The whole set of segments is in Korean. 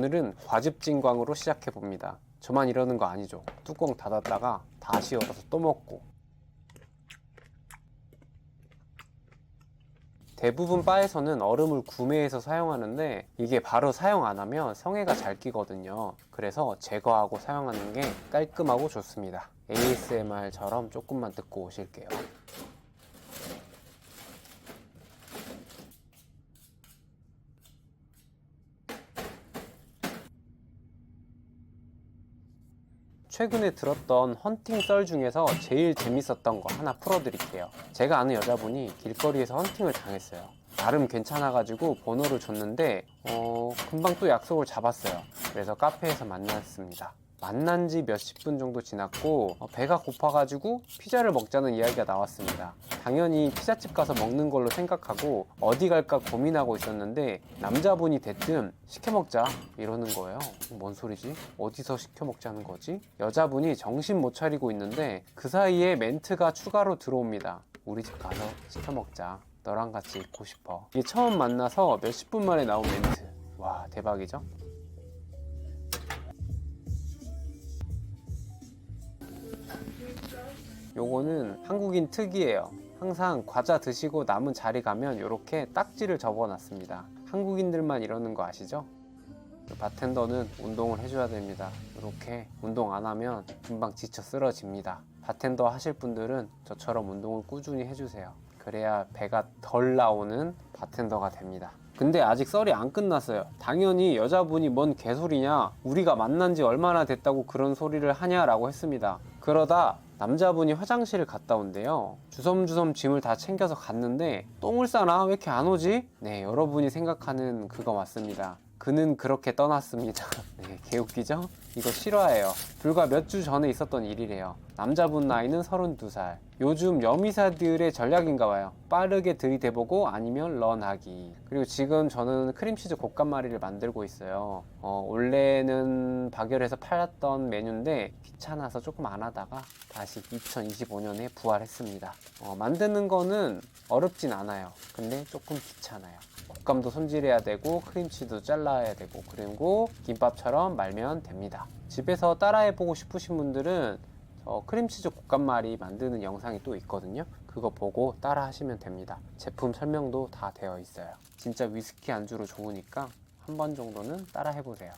오늘은 과즙진광으로 시작해 봅니다. 저만 이러는 거 아니죠. 뚜껑 닫았다가 다시 열어서 또 먹고. 대부분 바에서는 얼음을 구매해서 사용하는데 이게 바로 사용 안 하면 성에가 잘 끼거든요. 그래서 제거하고 사용하는 게 깔끔하고 좋습니다. ASMR처럼 조금만 듣고 오실게요. 최근에 들었던 헌팅 썰 중에서 제일 재밌었던 거 하나 풀어드릴게요. 제가 아는 여자분이 길거리에서 헌팅을 당했어요. 나름 괜찮아가지고 번호를 줬는데, 어, 금방 또 약속을 잡았어요. 그래서 카페에서 만났습니다. 만난 지 몇십 분 정도 지났고, 어, 배가 고파가지고 피자를 먹자는 이야기가 나왔습니다. 당연히 피자집 가서 먹는 걸로 생각하고 어디 갈까 고민하고 있었는데, 남자분이 대뜸 시켜 먹자 이러는 거예요. 뭔 소리지? 어디서 시켜 먹자는 거지? 여자분이 정신 못 차리고 있는데 그 사이에 멘트가 추가로 들어옵니다. 우리 집 가서 시켜 먹자. 너랑 같이 있고 싶어. 이게 처음 만나서 몇십 분 만에 나온 멘트. 와 대박이죠? 요거는 한국인 특이해요. 항상 과자 드시고 남은 자리 가면 이렇게 딱지를 적어 놨습니다. 한국인들만 이러는 거 아시죠? 그 바텐더는 운동을 해줘야 됩니다. 이렇게 운동 안 하면 금방 지쳐 쓰러집니다. 바텐더 하실 분들은 저처럼 운동을 꾸준히 해주세요. 그래야 배가 덜 나오는 바텐더가 됩니다. 근데 아직 썰이 안 끝났어요. 당연히 여자분이 뭔 개소리냐, 우리가 만난 지 얼마나 됐다고 그런 소리를 하냐라고 했습니다. 그러다 남자분이 화장실을 갔다 온대요. 주섬주섬 짐을 다 챙겨서 갔는데 똥을 싸나? 왜 이렇게 안 오지? 네, 여러분이 생각하는 그거 맞습니다. 그는 그렇게 떠났습니다. 네, 개웃기죠? 이거 실화예요. 불과 몇 주 전에 있었던 일이래요. 남자분 나이는 32살. 요즘 여미사들의 전략인가 봐요. 빠르게 들이대보고 아니면 런하기. 그리고 지금 저는 크림치즈 곶감마리를 만들고 있어요. 어, 원래는 박열에서 팔았던 메뉴인데 귀찮아서 조금 안 하다가 다시 2025년에 부활했습니다. 어, 만드는 거는 어렵진 않아요. 근데 조금 귀찮아요. 곶감도 손질해야 되고 크림치도 잘라야 되고 그리고 김밥처럼 말면 됩니다. 집에서 따라해보고 싶으신 분들은 저 크림치즈 곶감말이 만드는 영상이 또 있거든요. 그거 보고 따라 하시면 됩니다. 제품 설명도 다 되어 있어요. 진짜 위스키 안주로 좋으니까 한 번 정도는 따라 해보세요.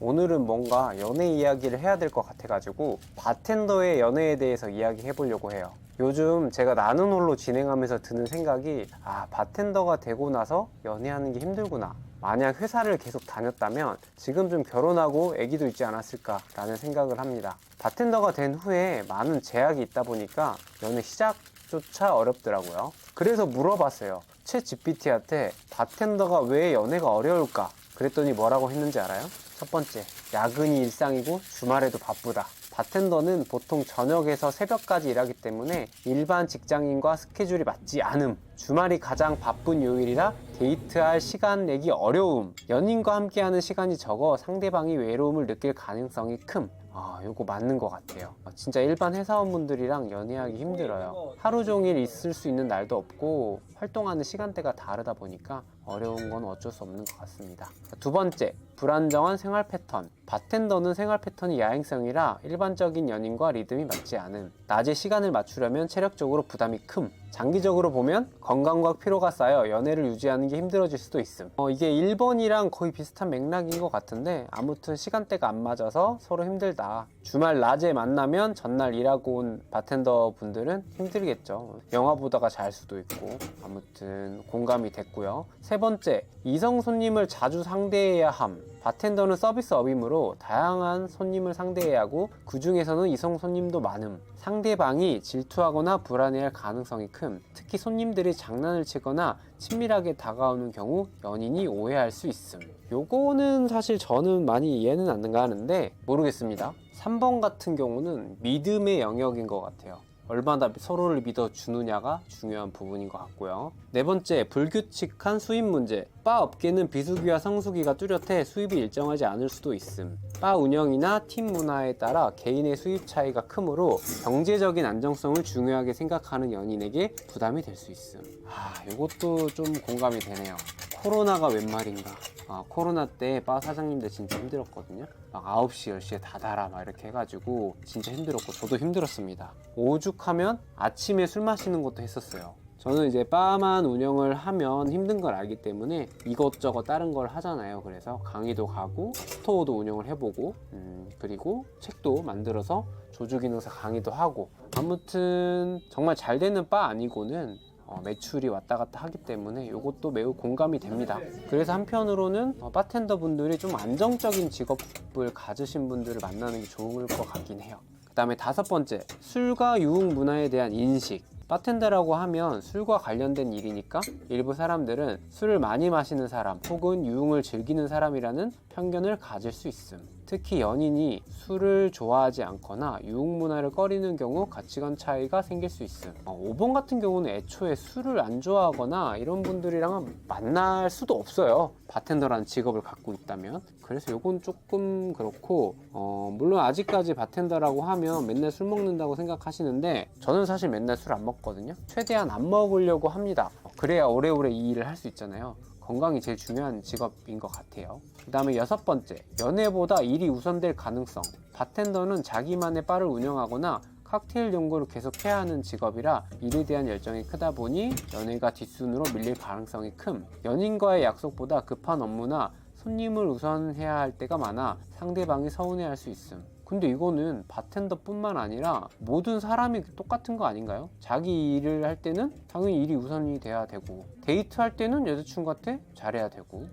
오늘은 뭔가 연애 이야기를 해야 될 것 같아가지고 바텐더의 연애에 대해서 이야기해 보려고 해요. 요즘 제가 나는 홀로 진행하면서 드는 생각이 아 바텐더가 되고 나서 연애하는 게 힘들구나. 만약 회사를 계속 다녔다면 지금 좀 결혼하고 아기도 있지 않았을까라는 생각을 합니다. 바텐더가 된 후에 많은 제약이 있다 보니까 연애 시작조차 어렵더라고요. 그래서 물어봤어요. 채 GPT한테 바텐더가 왜 연애가 어려울까? 그랬더니 뭐라고 했는지 알아요? 첫 번째, 야근이 일상이고 주말에도 바쁘다. 바텐더는 보통 저녁에서 새벽까지 일하기 때문에 일반 직장인과 스케줄이 맞지 않음. 주말이 가장 바쁜 요일이라 데이트할 시간 내기 어려움. 연인과 함께하는 시간이 적어 상대방이 외로움을 느낄 가능성이 큼. 아, 요거 맞는 것 같아요. 아, 진짜 일반 회사원분들이랑 연애하기 힘들어요. 하루 종일 있을 수 있는 날도 없고 활동하는 시간대가 다르다 보니까 어려운 건 어쩔 수 없는 것 같습니다. 두 번째, 불안정한 생활 패턴. 바텐더는 생활 패턴이 야행성이라 일반적인 연인과 리듬이 맞지 않음. 낮에 시간을 맞추려면 체력적으로 부담이 큼. 장기적으로 보면 건강과 피로가 쌓여 연애를 유지하는 게 힘들어질 수도 있음. 어, 이게 1번이랑 거의 비슷한 맥락인 것 같은데 아무튼 시간대가 안 맞아서 서로 힘들다. 주말 낮에 만나면 전날 일하고 온 바텐더 분들은 힘들겠죠. 영화 보다가 잘 수도 있고 아무튼 공감이 됐고요. 세 번째, 이성 손님을 자주 상대해야 함. 바텐더는 서비스업이므로 다양한 손님을 상대해야 하고 그 중에서는 이성 손님도 많음. 상대방이 질투하거나 불안해할 가능성이 큼. 특히 손님들이 장난을 치거나 친밀하게 다가오는 경우 연인이 오해할 수 있음. 요거는 사실 저는 많이 이해는 안 가는데 모르겠습니다. 3번 같은 경우는 믿음의 영역인 것 같아요. 얼마나 서로를 믿어주느냐가 중요한 부분인 것 같고요. 네 번째, 불규칙한 수입 문제. 바 업계는 비수기와 성수기가 뚜렷해 수입이 일정하지 않을 수도 있음. 바 운영이나 팀 문화에 따라 개인의 수입 차이가 크므로 경제적인 안정성을 중요하게 생각하는 연인에게 부담이 될 수 있음. 아, 이것도 좀 공감이 되네요. 코로나가 웬 말인가. 아, 코로나 때 바 사장님들 진짜 힘들었거든요. 막 9시, 10시에 닫아라 막 이렇게 해가지고 진짜 힘들었고 저도 힘들었습니다. 오죽하면 아침에 술 마시는 것도 했었어요. 저는 이제 바만 운영을 하면 힘든 걸 알기 때문에 이것저것 다른 걸 하잖아요. 그래서 강의도 가고 스토어도 운영을 해보고 음, 그리고 책도 만들어서 조주기능사 강의도 하고 아무튼 정말 잘 되는 바 아니고는 어, 매출이 왔다 갔다 하기 때문에 이것도 매우 공감이 됩니다. 그래서 한편으로는 어, 바텐더 분들이 좀 안정적인 직업을 가지신 분들을 만나는 게 좋을 것 같긴 해요. 그 다음에 다섯 번째, 술과 유흥 문화에 대한 인식. 바텐더라고 하면 술과 관련된 일이니까 일부 사람들은 술을 많이 마시는 사람 혹은 유흥을 즐기는 사람이라는 편견을 가질 수 있음. 특히 연인이 술을 좋아하지 않거나 유흥 문화를 꺼리는 경우 가치관 차이가 생길 수 있음. 어, 5번 같은 경우는 애초에 술을 안 좋아하거나 이런 분들이랑은 만날 수도 없어요. 바텐더라는 직업을 갖고 있다면. 그래서 이건 조금 그렇고, 어, 물론 아직까지 바텐더라고 하면 맨날 술 먹는다고 생각하시는데, 저는 사실 맨날 술 안 먹거든요. 최대한 안 먹으려고 합니다. 그래야 오래오래 이 일을 할 수 있잖아요. 건강이 제일 중요한 직업인 것 같아요. 그 다음에 여섯 번째, 연애보다 일이 우선될 가능성. 바텐더는 자기만의 바를 운영하거나 칵테일 연구를 계속 해야 하는 직업이라 일에 대한 열정이 크다 보니 연애가 뒷순으로 밀릴 가능성이 큼. 연인과의 약속보다 급한 업무나 손님을 우선해야 할 때가 많아 상대방이 서운해할 수 있음. 근데 이거는 바텐더뿐만 아니라 모든 사람이 똑같은 거 아닌가요? 자기 일을 할 때는 당연히 일이 우선이 돼야 되고 데이트할 때는 여자친구한테 잘해야 되고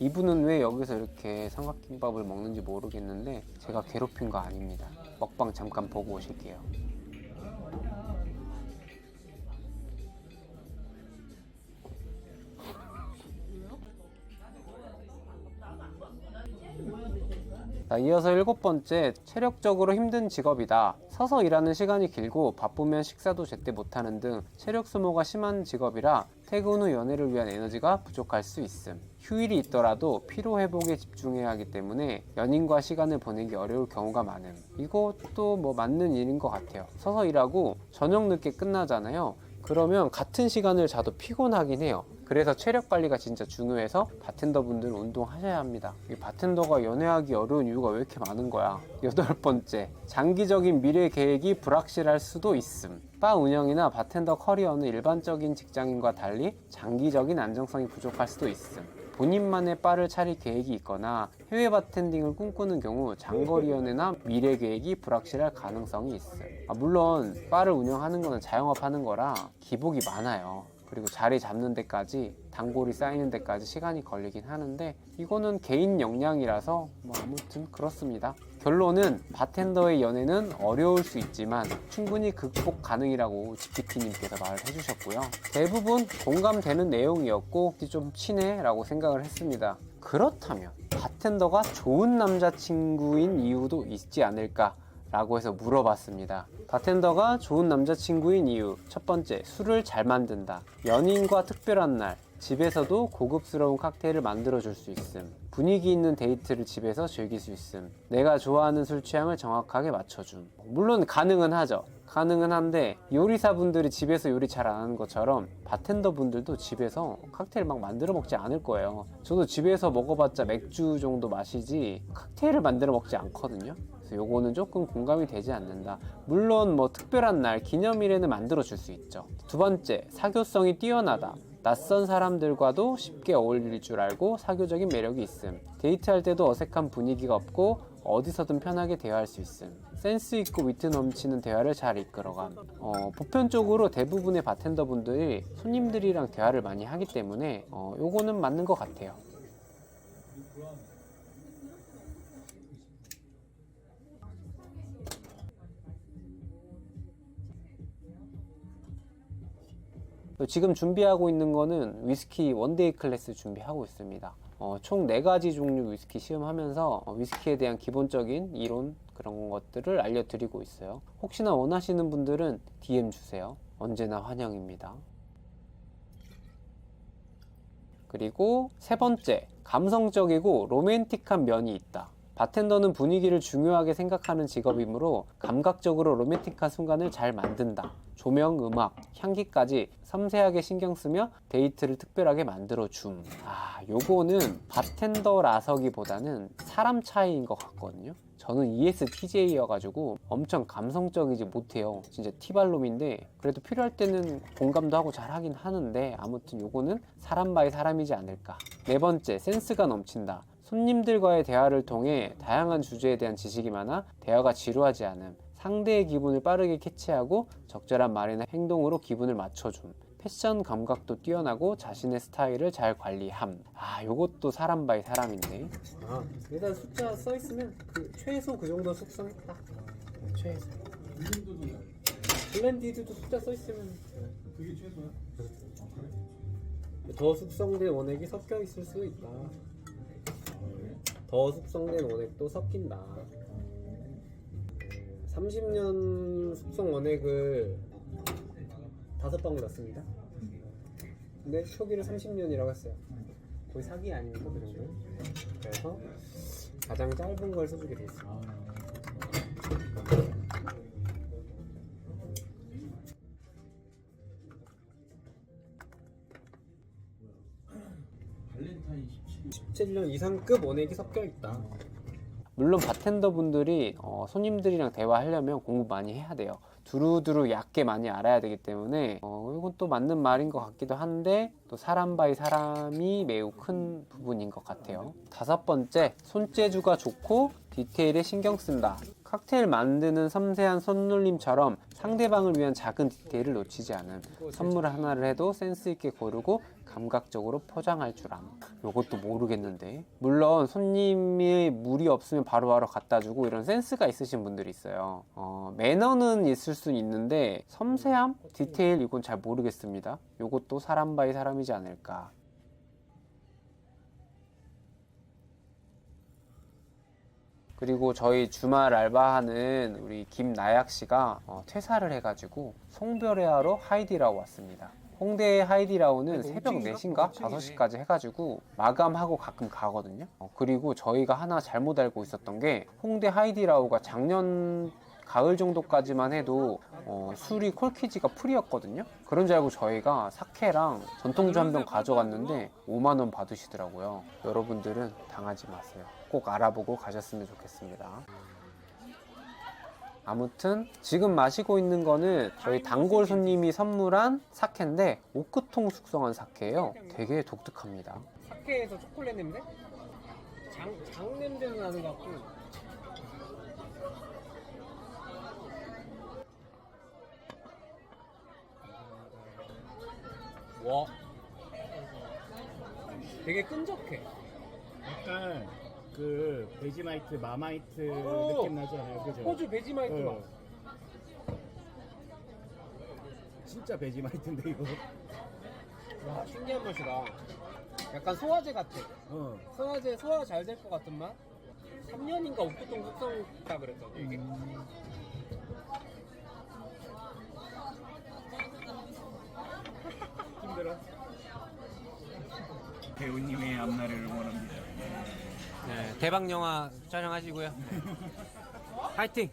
이분은 왜 여기서 이렇게 삼각김밥을 먹는지 모르겠는데 제가 괴롭힌 거 아닙니다. 먹방 잠깐 보고 오실게요. 자, 이어서 일곱 번째, 체력적으로 힘든 직업이다. 서서 일하는 시간이 길고 바쁘면 식사도 제때 못하는 등 체력 소모가 심한 직업이라 퇴근 후 연애를 위한 에너지가 부족할 수 있음. 휴일이 있더라도 피로 회복에 집중해야 하기 때문에 연인과 시간을 보내기 어려울 경우가 많음. 이것도 뭐 맞는 일인 것 같아요. 서서 일하고 저녁 늦게 끝나잖아요. 그러면 같은 시간을 자도 피곤하긴 해요. 그래서 체력 관리가 진짜 중요해서 바텐더 분들은 운동하셔야 합니다. 이 바텐더가 연애하기 어려운 이유가 왜 이렇게 많은 거야? 여덟 번째, 장기적인 미래 계획이 불확실할 수도 있음. 바 운영이나 바텐더 커리어는 일반적인 직장인과 달리 장기적인 안정성이 부족할 수도 있음. 본인만의 바를 차릴 계획이 있거나 해외 바텐딩을 꿈꾸는 경우 장거리 연애나 미래 계획이 불확실할 가능성이 있어요. 아, 물론 바를 운영하는 거는 자영업 하는 거라 기복이 많아요. 그리고 자리 잡는 데까지 단골이 쌓이는 데까지 시간이 걸리긴 하는데 이거는 개인 역량이라서 뭐 아무튼 그렇습니다. 결론은 바텐더의 연애는 어려울 수 있지만 충분히 극복 가능이라고 GPT님께서 말을 해주셨고요. 대부분 공감되는 내용이었고 좀 친해라고 생각을 했습니다. 그렇다면 바텐더가 좋은 남자친구인 이유도 있지 않을까? 라고 해서 물어봤습니다. 바텐더가 좋은 남자친구인 이유. 첫 번째, 술을 잘 만든다. 연인과 특별한 날, 집에서도 고급스러운 칵테일을 만들어 줄 수 있음. 분위기 있는 데이트를 집에서 즐길 수 있음. 내가 좋아하는 술 취향을 정확하게 맞춰줌. 물론 가능은 하죠. 가능은 한데 요리사 분들이 집에서 요리 잘 안 하는 것처럼 바텐더 분들도 집에서 칵테일 막 만들어 먹지 않을 거예요. 저도 집에서 먹어봤자 맥주 정도 마시지 칵테일을 만들어 먹지 않거든요. 그래서 요거는 조금 공감이 되지 않는다. 물론 뭐 특별한 날 기념일에는 만들어 줄 수 있죠. 두 번째 사교성이 뛰어나다. 낯선 사람들과도 쉽게 어울릴 줄 알고 사교적인 매력이 있음. 데이트할 때도 어색한 분위기가 없고 어디서든 편하게 대화할 수 있음. 센스 있고 위트 넘치는 대화를 잘 이끌어감. 어, 보편적으로 대부분의 바텐더분들이 손님들이랑 대화를 많이 하기 때문에 어, 요거는 맞는 것 같아요. 지금 준비하고 있는 거는 위스키 원데이 클래스 준비하고 있습니다. 어, 총 4가지 종류 위스키 시음하면서 어, 위스키에 대한 기본적인 이론 그런 것들을 알려드리고 있어요. 혹시나 원하시는 분들은 DM 주세요. 언제나 환영입니다. 그리고 세 번째, 감성적이고 로맨틱한 면이 있다. 바텐더는 분위기를 중요하게 생각하는 직업이므로 감각적으로 로맨틱한 순간을 잘 만든다. 조명, 음악, 향기까지 섬세하게 신경 쓰며 데이트를 특별하게 만들어 줌. 아, 요거는 바텐더라서기보다는 사람 차이인 것 같거든요. 저는 ESTJ여가지고 엄청 감성적이지 못해요. 진짜 티발롬인데 그래도 필요할 때는 공감도 하고 잘 하긴 하는데 아무튼 요거는 사람 바이 사람이지 않을까. 네 번째, 센스가 넘친다. 손님들과의 대화를 통해 다양한 주제에 대한 지식이 많아 대화가 지루하지 않음. 상대의 기분을 빠르게 캐치하고 적절한 말이나 행동으로 기분을 맞춰줌. 패션 감각도 뛰어나고 자신의 스타일을 잘 관리함. 아, 요것도 사람 바이 사람인데. 아, 일단 숫자 써 있으면 그 최소 그 정도 숙성 딱. 최소. 블렌디드도 숫자 써 있으면 그게 최소야? 더 숙성된 원액이 섞여 있을 수 있다. 더 숙성된 원액도 섞인다. 30년 숙성 원액을 다섯 방울 넣습니다. 근데 초기를 30년이라고 했어요. 거의 사기 아닙니까 그 정도? 그래서 가장 짧은 걸 써주게 돼 있어요. 17. 17년 이상급 원액이 섞여 있다. 물론 바텐더 분들이 어, 손님들이랑 대화하려면 공부 많이 해야 돼요. 두루두루 얕게 많이 알아야 되기 때문에 어, 이건 또 맞는 말인 것 같기도 한데 또 사람 바이 사람이 매우 큰 부분인 것 같아요. 다섯 번째, 손재주가 좋고 디테일에 신경 쓴다. 칵테일 만드는 섬세한 손놀림처럼 상대방을 위한 작은 디테일을 놓치지 않음. 선물 하나를 해도 센스 있게 고르고 감각적으로 포장할 줄 암. 요것도 모르겠는데. 물론 손님이 물이 없으면 바로바로 갖다 주고 이런 센스가 있으신 분들이 있어요. 어, 매너는 있을 수 있는데 섬세함, 디테일 이건 잘 모르겠습니다. 요것도 사람 바이 사람이지 않을까. 그리고 저희 주말 알바하는 우리 김나약 씨가 어, 퇴사를 해가지고 송별회하러 하이디라오 왔습니다. 홍대 하이디라오는 새벽 4시인가 5시까지 해가지고 마감하고 가끔 가거든요. 어, 그리고 저희가 하나 잘못 알고 있었던 게 홍대 하이디라오가 작년 가을 정도까지만 해도 어, 술이 콜키지가 풀이었거든요. 그런 줄 알고 저희가 사케랑 전통주 한 병 가져갔는데 5만 원 받으시더라고요. 여러분들은 당하지 마세요. 꼭 알아보고 가셨으면 좋겠습니다. 아무튼 지금 마시고 있는 거는 저희 단골 손님이 선물한 사케인데 오크통 숙성한 사케예요. 되게 독특합니다. 사케에서 초콜릿 냄새? 장, 장 냄새도 나는 것 같고 와 되게 끈적해 약간 그 베지마이트, 마마이트 오! 느낌 나잖아요. 그죠? 호주 베지마이트 어. 맛 진짜 베지마이트인데 이거. 와 신기한 맛이다 약간 소화제 같아 어. 소화제 소화 잘 될 것 같은 맛 3년인가 옥구통 숙성했다 그랬거든 이게 음, 힘들어. 배우님의 앞날을 응원합니다. 네, 대박 영화 촬영하시고요. 파이팅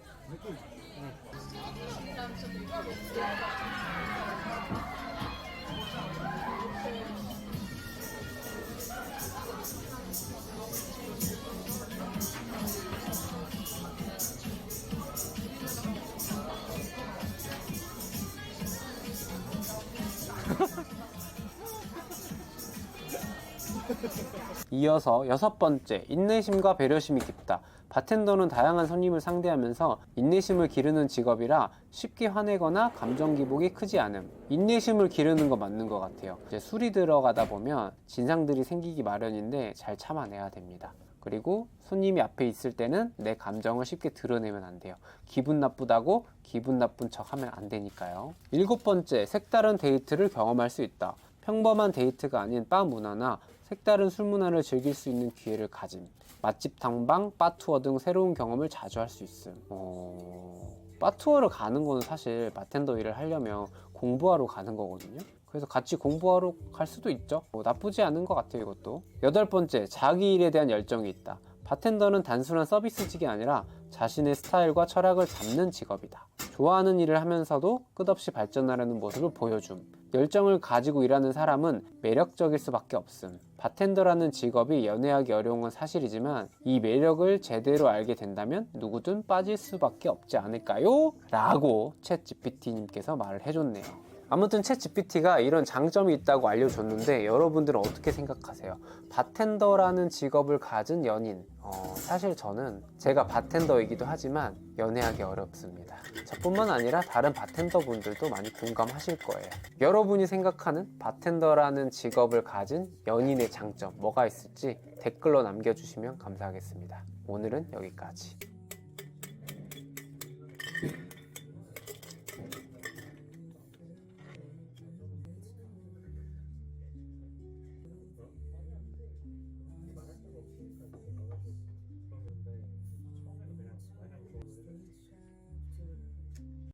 이어서 여섯 번째, 인내심과 배려심이 깊다. 바텐더는 다양한 손님을 상대하면서 인내심을 기르는 직업이라 쉽게 화내거나 감정 기복이 크지 않음. 인내심을 기르는 거 맞는 것 같아요. 이제 술이 들어가다 보면 진상들이 생기기 마련인데 잘 참아내야 됩니다. 그리고 손님이 앞에 있을 때는 내 감정을 쉽게 드러내면 안 돼요. 기분 나쁘다고 기분 나쁜 척 하면 안 되니까요. 일곱 번째, 색다른 데이트를 경험할 수 있다. 평범한 데이트가 아닌 바 문화나 색다른 술 문화를 즐길 수 있는 기회를 가짐. 맛집 탐방, 바 투어 등 새로운 경험을 자주 할 수 있음. 어... 바 투어를 가는 거는 사실 바텐더 일을 하려면 공부하러 가는 거거든요. 그래서 같이 공부하러 갈 수도 있죠. 뭐 나쁘지 않은 것 같아요, 이것도. 여덟 번째, 자기 일에 대한 열정이 있다. 바텐더는 단순한 서비스직이 아니라 자신의 스타일과 철학을 담는 직업이다. 좋아하는 일을 하면서도 끝없이 발전하려는 모습을 보여줌. 열정을 가지고 일하는 사람은 매력적일 수밖에 없음. 바텐더라는 직업이 연애하기 어려운 건 사실이지만 이 매력을 제대로 알게 된다면 누구든 빠질 수밖에 없지 않을까요? 라고 챗 GPT님께서 말을 해줬네요. 아무튼 챗 GPT가 이런 장점이 있다고 알려줬는데 여러분들은 어떻게 생각하세요? 바텐더라는 직업을 가진 연인 어, 사실 저는 제가 바텐더이기도 하지만 연애하기 어렵습니다. 저뿐만 아니라 다른 바텐더 분들도 많이 공감하실 거예요. 여러분이 생각하는 바텐더라는 직업을 가진 연인의 장점 뭐가 있을지 댓글로 남겨주시면 감사하겠습니다. 오늘은 여기까지.